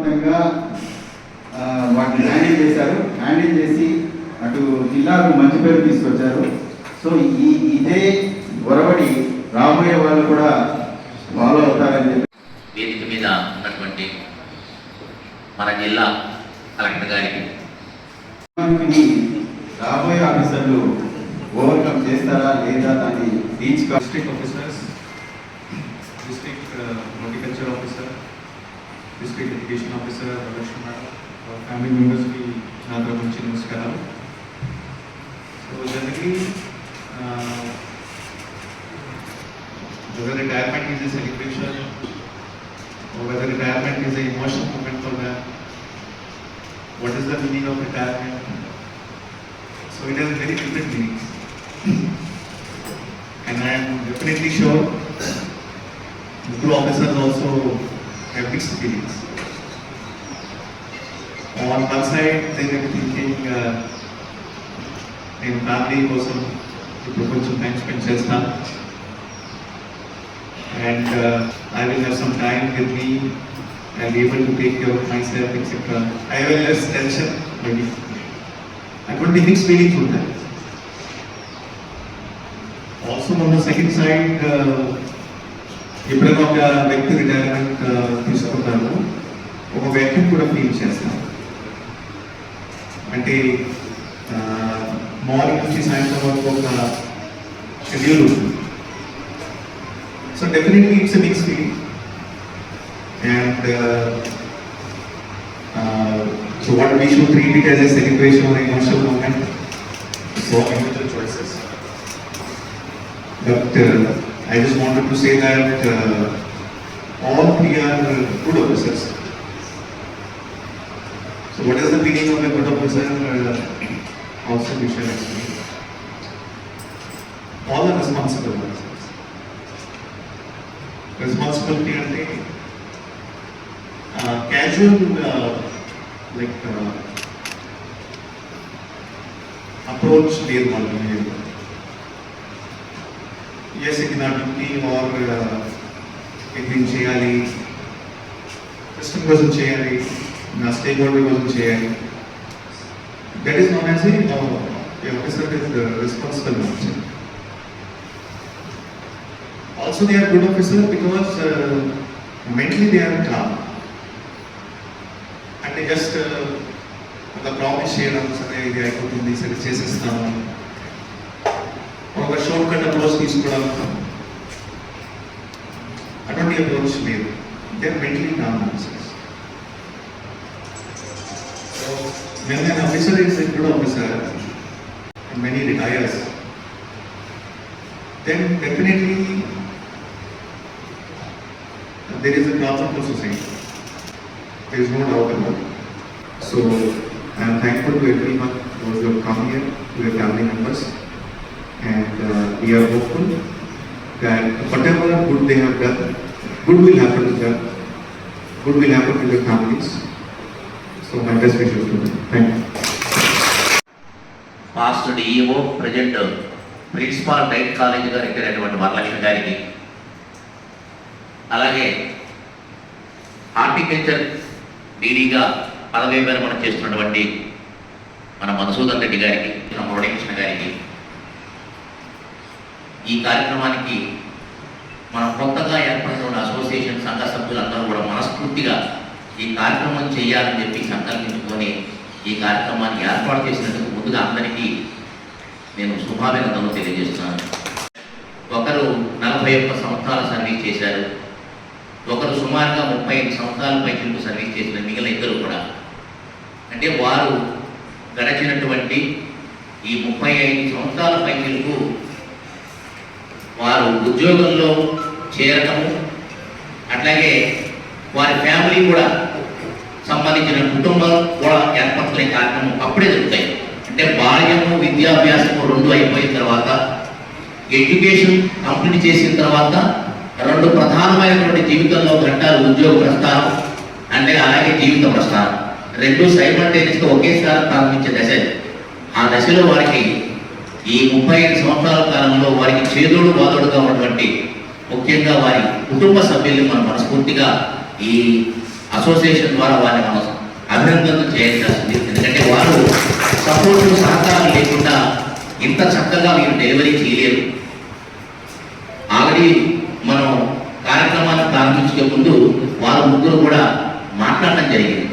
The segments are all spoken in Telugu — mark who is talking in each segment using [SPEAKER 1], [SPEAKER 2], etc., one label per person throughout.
[SPEAKER 1] విధంగా ఆ, వాటిని హ్యాండిల్ చేశారు. హ్యాండిల్ చేసి అటు జిల్లాకు మంచి పేరు తీసుకొచ్చారు. సో ఈ ఇదే ఒరవడి రాబోయే వాళ్ళు కూడా ఫాలో అవుతారని చెప్పి
[SPEAKER 2] వేదిక మీద ఉన్నటువంటి మన జిల్లా కలెక్టర్ గారికి
[SPEAKER 1] రాబోయే ఆఫీసర్లు ఓవర్కమ్ చేస్తారా లేదా దాన్ని రీచ్ కా
[SPEAKER 3] district officers, district uh, horticulture officer, district education officer, Ramesh madam, our family members की నా తరపు నుంచి నమస్కారాలు so generally whether retirement is a celebration or whether retirement is a emotional moment for them, what is the meaning of retirement? So it has very different meanings. And I am definitely sure the two officers also have mixed feelings. On one side, they may be thinking, uh, నేను ఫ్యామిలీ కోసం ఇప్పుడు కొంచెం టైం స్పెండ్ చేస్తాను and I will have some time with me I be able to take care of myself etcetera I will less tension maybe అటువంటి మిక్స్ ఫీలింగ్స్ ఉంటాయి ఆల్సో మన సెకండ్ సైడ్ ఎప్పుడైనా ఒక వ్యక్తి రిటైర్మెంట్ తీసుకుంటారు ఒక వ్యక్తిని కూడా ఫీల్ చేస్తాం. అంటే మార్నింగ్ నుంచి సాయంత్రం వరకు ఒక షెడ్యూల్ ఉంటుంది. So definitely it's mix feeling and so what we should treat it as a celebration or emotional moment so individual choices But uh, I just wanted to say that uh, all three are good officers. So what is the meaning of a good officer? Uh, also we shall explain. All are responsible officers. Responsibility అంటే uh, casual uh, like uh, approach లేదు వాళ్ళు లేదు ఎస్ ఇది నా డ్యూటీ ఆర్ ఇది చేయాలి సిస్టమ్ కోసం చేయాలి నా స్టేక్ హోల్డర్ కోసం చేయాలి that is not as a officer is responsible officer also they are good officer because mentally they are calm అంటే జస్ట్ ఒక ప్రామిస్ చేయడం సరే ఇది అయిపోతుంది సరే చేసేస్తాము తీసుకోవడం అటువంటి అప్రోచ్ లేదు they mentally non officers so when an officer is a good officer and when he retires, then definitely there is a problem to society. There is no doubt about it. So I am thankful to everyone those who have come here, to your family members, And uh, we are hopeful that whatever good they have done, good will happen to them, good will happen to their families. So my best wishes to them. Thank you.
[SPEAKER 2] Past DEO present principal DIET కాలేజీగా retire అయినటువంటి వరలక్ష్మి గారికి అలాగే హార్టికల్చర్ డీడీగా పదవీ విరమణ చేస్తున్నటువంటి మన మధుసూదన్ రెడ్డి గారికి మన మురళీకృష్ణ గారికి ఈ కార్యక్రమానికి మనం కొత్తగా ఏర్పడుతున్న అసోసియేషన్ సంఘ సభ్యులందరూ కూడా మనస్ఫూర్తిగా ఈ కార్యక్రమం చేయాలని చెప్పి సంకల్పించుకొని ఈ కార్యక్రమాన్ని ఏర్పాటు చేసినందుకు ముందుగా అందరికీ నేను శుభాభినందనలు తెలియజేస్తున్నాను. ఒకరు నలభై ఒక్క సంవత్సరాల సర్వీస్ చేశారు. ఒకరు సుమారుగా ముప్పై ఐదు సంవత్సరాల పైకి సర్వీస్ చేసిన మిగిలిన ఇద్దరు కూడా. అంటే వారు గడిచినటువంటి ఈ ముప్పై ఐదు సంవత్సరాల పైకి వారు ఉద్యోగంలో చేరటము అట్లాగే వారి ఫ్యామిలీ కూడా సంబంధించిన కుటుంబం కూడా ఏర్పడుతున్న కారణము అప్పుడే జరుగుతాయి. అంటే బాల్యము విద్యాభ్యాసము రెండు అయిపోయిన తర్వాత ఎడ్యుకేషన్ కంప్లీట్ చేసిన తర్వాత రెండు ప్రధానమైనటువంటి జీవితంలో ఘట్టాలు ఉద్యోగ ప్రస్థానం అంటే అలాగే జీవిత ప్రస్థానం. రెండు సైమల్టేనియస్గా ఒకేసారి ప్రారంభించే దశ ఆ దశలో వారికి ఈ ముప్పై ఐదు సంవత్సరాల కాలంలో వారికి చేదోడు బాధోడుగా ఉన్నటువంటి ముఖ్యంగా వారి కుటుంబ సభ్యుల్ని మనం మనస్ఫూర్తిగా ఈ అసోసియేషన్ ద్వారా వారిని మనం అభినందనలు చేయాల్సింది ఎందుకంటే వారు సపోర్ట్ సహకారం లేకుండా ఇంత చక్కగా మీరు డెలివరీ చేయలేరు. ఆల్రెడీ మనం కార్యక్రమాన్ని ప్రారంభించే ముందు వారు ముగ్గురు కూడా మాట్లాడటం జరిగింది.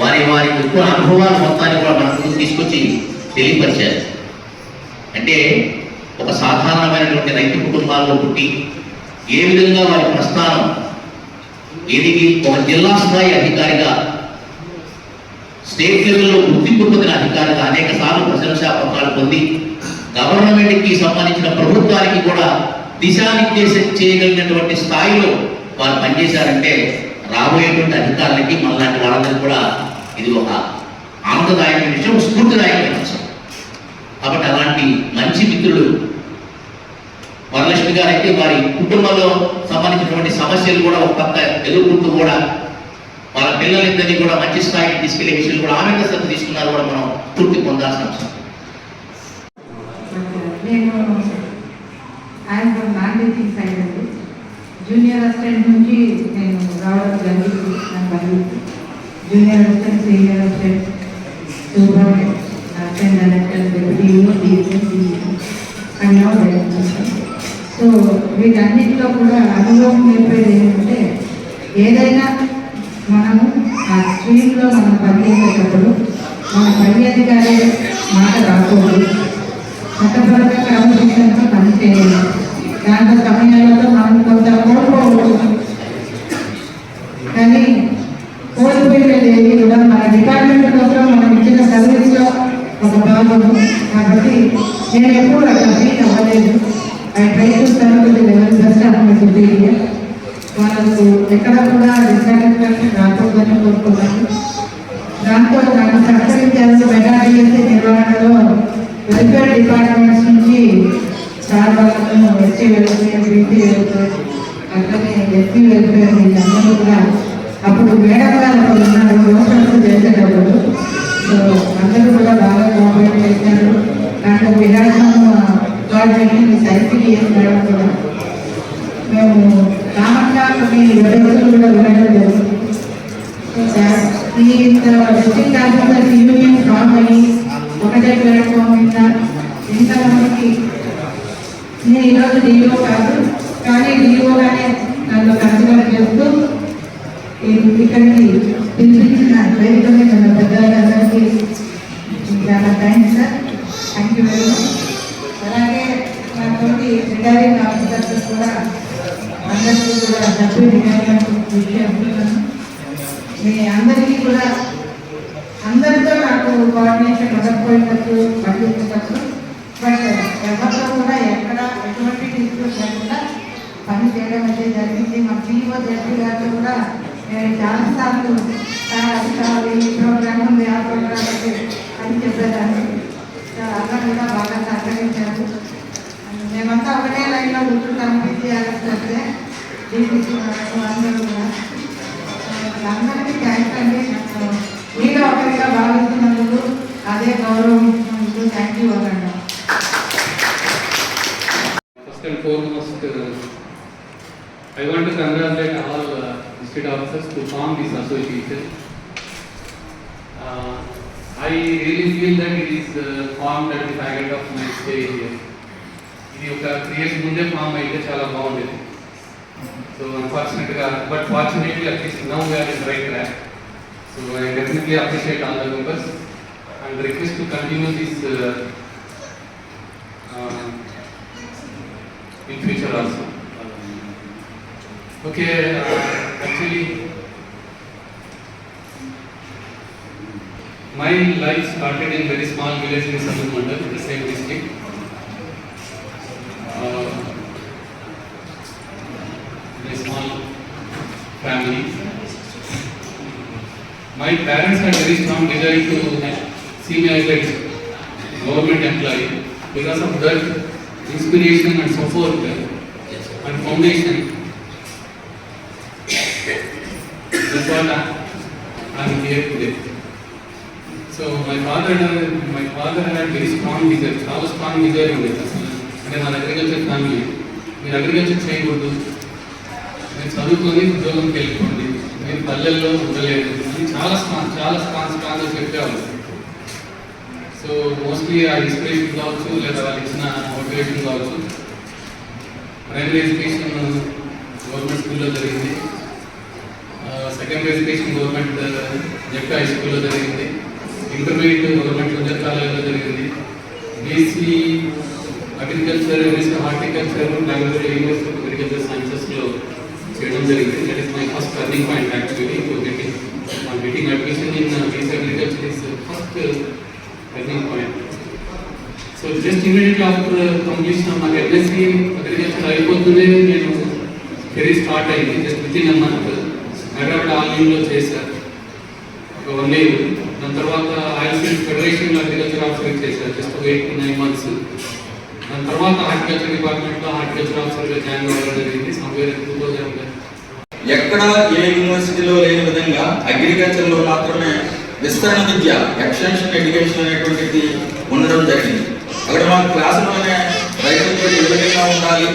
[SPEAKER 2] వారి వారి ఎక్కువ అనుభవాలు మొత్తాన్ని కూడా మన ముందు తీసుకొచ్చి తెలియపరిచారు. అంటే ఒక సాధారణమైనటువంటి రైతు కుటుంబాల్లో పుట్టి ఏ విధంగా వారి ప్రస్థానం ఏదికి ఒక జిల్లా స్థాయి అధికారిగా స్టేట్ లెవెల్లో గుర్తింపు పొందిన అధికారిగా అనేక సార్లు ప్రశంసా పత్రాలు పొంది గవర్నమెంట్కి సంబంధించిన ప్రభుత్వానికి కూడా దిశానిర్దేశం చేయగలిగినటువంటి స్థాయిలో వారు పనిచేశారంటే రాబోయేటువంటి అధికారులకి మనలాంటి వాళ్ళందరికీ కూడా ఇది ఒక ఆనందదాయకమైన విషయం స్ఫూర్తిదాయకమైన విషయం. కాబట్టి అలాంటి మంచి మిత్రుడు వరలక్ష్మి గారు అయితే వారి కుటుంబంలో సంబంధించినటువంటి సమస్యలు కూడా ఒక పక్క ఎదుర్కొంటూ కూడా వాళ్ళ పిల్లలిద్దరినీ కూడా మంచి స్థాయికి తీసుకెళ్ళే విషయాలు కూడా ఆమె శ్రద్ధ తీసుకున్నారు కూడా మనం పూర్తి పొందాల్సిన అవసరం.
[SPEAKER 4] జూనియర్ అసిస్టెంట్ నుంచి నేను రావడం జరిగింది నా పని junior assistant senior assistant super assistant director DO DSM అన్నా సో వీటన్నిటిలో కూడా అనుభవం నేర్పేది ఏంటంటే ఏదైనా మనము ఆ స్ట్రీమ్లో మనం పనిచేసేటప్పుడు మన పని అధికారి మాట రాకూడదు చట్టపరంగా క్రమశిక్షణతో పనిచేయాలి దాంట్లో సమయాలతో మనం కొంత కోల్పోవచ్చు కానీ కోల్పోయేది కూడా మన డిపార్ట్మెంట్ కోసం మనం ఇచ్చిన సర్వీస్లో అనుభవం కాబట్టి నేను ఎప్పుడు అట్లా ఫీల్ అవ్వలేదు. ఐ ప్రయత్నిస్తాను to leaven the level best of my వాళ్ళకు ఎక్కడ కూడా డిసాటిస్ఫాక్షన్ రాకూడదని కోరుకున్నాను దాంతో నాకు సహకరించాలని మెగాడిఎస్సీ నిర్వహణలో వెల్ఫేర్ డిపార్ట్మెంట్స్ నుంచి సార్ వాళ్ళను ఎస్సీ వెల్ఫేర్ బీసీ వెల్ఫేర్ అట్లనే ఎస్సీ వెల్ఫేర్ వీళ్ళందరూ కూడా అప్పుడు మేడం గారు ఒకరు ఉన్నారు. కోఆర్డినేషన్ ఐసీడీఎస్ మేడం కూడా మేము కామన్గా కొన్ని వ్యవస్థలు కూడా వినడం జరుగుతుంది ఈ డిస్ట్రిక్ట్ ఆఫీసర్ యూనియన్ ఫామ్ అయ్యి ఒకటే ప్లాట్ఫామ్ మీద ఇంతమందికి నేను ఈరోజు డిఓ కాదు కానీ డిఓగానే నన్ను కన్సిడర్ చేస్తూ ఇక్కడికి పిలిపించిన వేదిక నన్ను పెద్దలందరికీ చాలా thanks sir thank you very much retiring officers కూడా అందరికీ కూడా డబ్బు రిటైర్మెంట్ విషయం మీ అందరికీ కూడా అందరితో నాకు కోఆర్డినేషన్ ఉండకపోయినట్టు పనిచేసేటప్పుడు బట్ ఎవరితో కూడా ఎక్కడ ఎటువంటి డిస్ప్యూట్ లేకుండా పని చేయడం అనేది జరిగింది. మా జీవో జడ్జి గారితో కూడా నేను చాలాసార్లు సార్ అది ఈ ప్రోగ్రామ్ ఉంది ఆ ప్రోగ్రామ్ ఉంది అని చెప్పేదాన్ని. అందరూ కూడా బాగా సహకరించారు. మేమంతా ఒకటే లైన్లో ఉంటున్నాం పీసీఆర్ఎస్ వస్తే డీసీసీ అందరూ కూడా అందరికీ థ్యాంక్స్ అండి మీలో ఒకరిగా భావిస్తున్నందుకు అదే గౌరవం ఇస్తున్నందుకు థ్యాంక్ యూ అనండి
[SPEAKER 5] First and foremost, I want to congratulate all uh, district officers to form this association. Uh, I really feel that it is uh, formed at the faggot of my stay here. ఇది ఒక త్రీ ఇయర్స్ ముందే ఫామ్ అయితే చాలా బాగుండేది so అన్ఫార్చునేట్గా but fortunately at least now we are in right track so I definitely appreciate all the members and request to continue this in future also. Okay, uh, actually, my life started in very small village in Salur Mandal, the same district. Uh, a small family. My parents had very strong desire to see me as a government employee. Because of that inspiration and support and foundation, that's what I am here today. So my father, had- my father had very strong desire, చాలా స్ట్రాంగ్ డిజైర్ ఉండేది అసలు అంటే మన అగ్రికల్చర్ ఫ్యామిలీ మీరు అగ్రికల్చర్ చేయకూడదు మీరు చదువుకొని ఉద్యోగంకి వెళ్ళిపోండి మీరు పల్లెల్లో ఉండలేదు చాలా స్ట్రాంగ్ చాలా స్పాన్స్ స్ట్రాంగ్గా చెప్పేవాళ్ళు సో మోస్ట్లీ ఆ ఇన్స్పిరేషన్ కావచ్చు లేదా వాళ్ళు ఇచ్చిన మోటివేషన్ కావచ్చు ప్రైమరీ ఎడ్యుకేషన్ గవర్నమెంట్ స్కూల్లో జరిగింది. Secondary education government Z high స్కూల్లో జరిగింది. ఇంటర్మీడియట్ గవర్నమెంట్ జెడ్ కాలేజీలో జరిగింది. BC agriculture BSc horticulture Bengaluru university agriculture సైన్సెస్లో చేయడం జరిగింది. That is my first turning point actually for getting getting admission in BSc agriculture is first turning point so just immediately after completion నాకు ఎంఎస్సీ అగ్రికల్చర్ అయిపోతుంది నేను కెరీర్ స్టార్ట్ అయింది. Just with in a month Hyderabad ఆన్లైన్లో చేశారు ఒక వన్ ఇయర్ దాని తర్వాత oil field federation agriculture officer చేశారు జస్ట్ ఒక ఎయిట్ నైన్ మంత్స్ దాని తర్వాత హార్టికల్చర్ డిపార్ట్మెంట్లో హార్టికల్చర్ ఆఫీసర్గా జాయిన్ అవ్వడం జరిగింది. సంవేర్ టూ థౌజండ్
[SPEAKER 6] ఎక్కడ ఏ యూనివర్సిటీలో లేని విధంగా అగ్రికల్చర్లో మాత్రమే విస్తరణ విద్య ఎక్స్టెన్షన్ ఎడ్యుకేషన్ అనేటువంటిది ఉండడం జరిగింది. అక్కడ మన క్లాసులోనే రైతులతో ఏ విధంగా ఉండాలి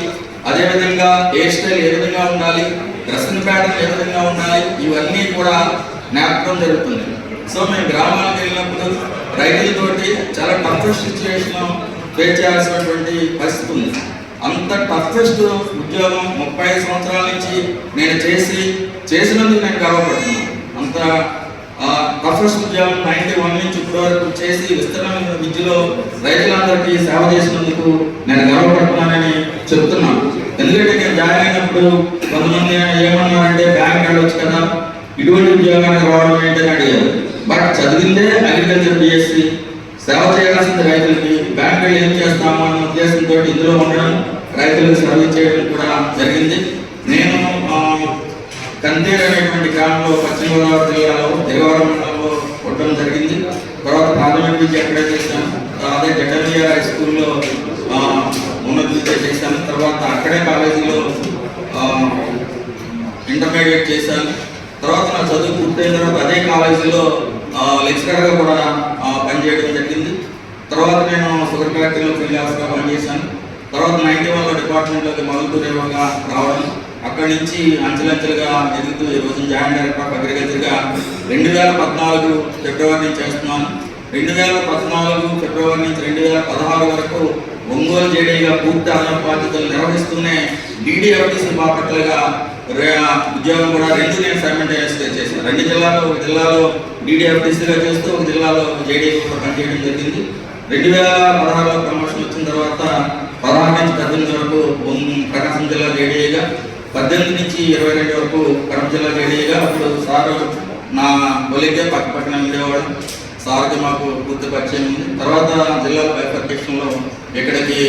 [SPEAKER 6] అదేవిధంగా హెయిర్ స్టైల్ ఏ విధంగా ఉండాలి డ్రెస్సింగ్ ప్యాటర్న్ ఏ విధంగా ఉండాలి ఇవన్నీ కూడా నేర్పడం జరుగుతుంది. సో మేము గ్రామాలకు వెళ్ళినప్పుడు రైతులతోటి చాలా టఫెస్ట్ సిచ్యువేషన్ ఫేస్ చేయాల్సినటువంటి పరిస్థితి ఉంది. అంత టఫెస్ట్ ఉద్యోగం ముప్పై ఐదు సంవత్సరాల నుంచి నేను చేసి చేసినందుకు నేను గర్వపడుతున్నాను. అంత టఫెస్ట్ ఉద్యోగం నైన్టీ వన్ నుంచి ఇప్పటి వరకు చేసి విస్తరణ విద్యలో రైతులందరికీ సేవ చేసినందుకు నేను గర్వపడుతున్నానని చెప్తున్నాను. ఎందుకంటే నేను జాయిన్ అయినప్పుడు కొంతమంది ఏమన్నారంటే బ్యాంక్ వెళ్ళొచ్చు కదా ఇటువంటి ఉద్యోగానికి రావడం ఏంటని అడిగారు. బట్ చదివిందే అగ్రికల్చర్ బిఎస్సి సేవ చేయాల్సింది రైతులకి బ్యాంకులు ఏం చేస్తాము అన్న ఉద్దేశంతో ఇందులో ఉండడం రైతులకు సర్వీస్ చేయడం కూడా జరిగింది. నేను కందేరు అనేటువంటి గ్రామంలో పశ్చిమ గోదావరి జిల్లాలో దేవరం మండలంలో ఉండడం జరిగింది. తర్వాత ప్రాథమిక విద్య అక్కడే చేశాను. అదే జగన్య హై స్కూల్లో ఉన్నత విద్య చేశాను. తర్వాత అక్కడే కాలేజీలో ఇంటర్మీడియట్ చేశాను. తర్వాత నా చదువు పూర్తయిన తర్వాత అదే కాలేజీలో లెక్చరర్గా కూడా పనిచేయడం తర్వాత నేను షుగర్ ఫ్యాక్టరీలో ఫ్రీలాన్స్గా పనిచేశాను. తర్వాత నైన్టీ వన్లో డిపార్ట్మెంట్లోకి మొదలుతూరేవాగా రావడం. అక్కడి నుంచి అంచెలంచెలుగా ఎదుగుతూ ఈ రోజు జాయింట్ డైరెక్టర్ ఆఫ్ అగ్రికల్చర్గా రెండు వేల పద్నాలుగు ఫిబ్రవరి నుంచి చేస్తున్నాను. రెండు వేల పద్నాలుగు ఫిబ్రవరి నుంచి రెండు వేల పదహారు వరకు ఒంగోలు జేడీగా పూర్తి అదనపు బాధ్యతలు నిర్వహిస్తూనే డీడీఎఫ్టీసీ బాపట్లుగా రే- ఉద్యోగం కూడా రెండు నేను సైమెంటేనియస్గా చేశాను. రెండు జిల్లాలో ఒక జిల్లాలో డీడీఎఫ్టీసీగా చేస్తూ ఒక జిల్లాలో జేడీ కూడా పనిచేయడం జరిగింది. రెండు వేల పదహారులో ప్రమోషన్ వచ్చిన తర్వాత పదహారు నుంచి పద్దెనిమిది వరకు ప్రకాశం జిల్లా జేడీగా పద్దెనిమిది నుంచి ఇరవై రెండు వరకు కడప జిల్లా జేడీగా అప్పుడు సారు నా కొలిగే పక్క పక్కన ఉండేవాడు. సార్కి మాకు పూర్తి పరిచయం ఉంది. తర్వాత జిల్లా బైఫర్కేషన్లో ఇక్కడికి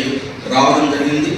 [SPEAKER 6] రావడం జరిగింది.